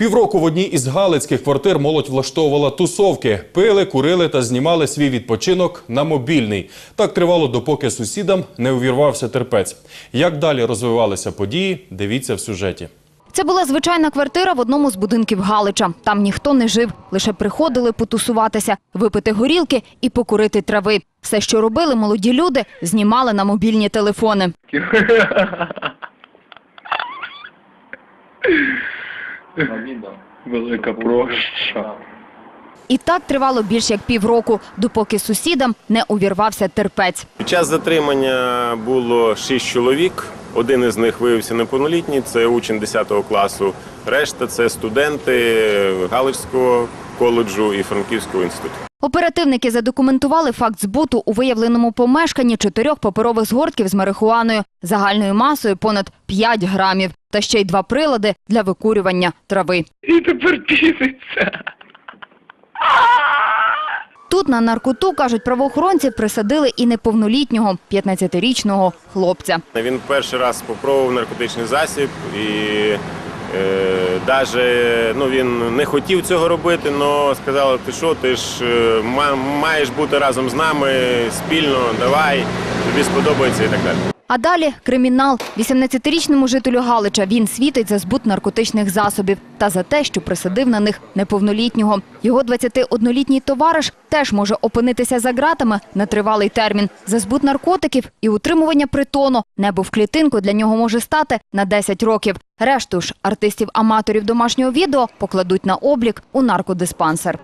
Півроку в одній із галицьких квартир молодь влаштовувала тусовки, пили, курили та знімали свій відпочинок на мобільний. Так тривало, допоки сусідам не увірвався терпець. Як далі розвивалися події, дивіться в сюжеті. Це була звичайна квартира в одному з будинків Галича. Там ніхто не жив, лише приходили потусуватися, випити горілки і покурити трави. Все, що робили молоді люди, знімали на мобільні телефони. Велика проща. І так тривало більш як півроку, допоки сусідам не увірвався терпець. Під час затримання було шість чоловік. Один із них виявився неповнолітній, це учень 10 класу. Решта це студенти Галицького коледжу і Франківського інституту. Оперативники задокументували факт збуту у виявленому помешканні чотирьох паперових згортків з марихуаною загальною масою понад 5 грамів та ще й два прилади для викурювання трави. І тепер піситься. Тут на наркоту, кажуть правоохоронці, присадили і неповнолітнього 15-річного хлопця. Він перший раз спробував наркотичний засіб і даже, ну, він не хотів цього робити, але сказали, ти що, ти ж е, маєш бути разом з нами спільно, давай, тобі сподобається і так далі. А далі кримінал. 18-річному жителю Галича він світить за збут наркотичних засобів та за те, що присадив на них неповнолітнього. Його 21-літній товариш теж може опинитися за ґратами на тривалий термін. За збут наркотиків і утримування притону небо в клітинку для нього може стати на 10 років. Решту ж артистів-аматорів домашнього відео покладуть на облік у наркодиспансер.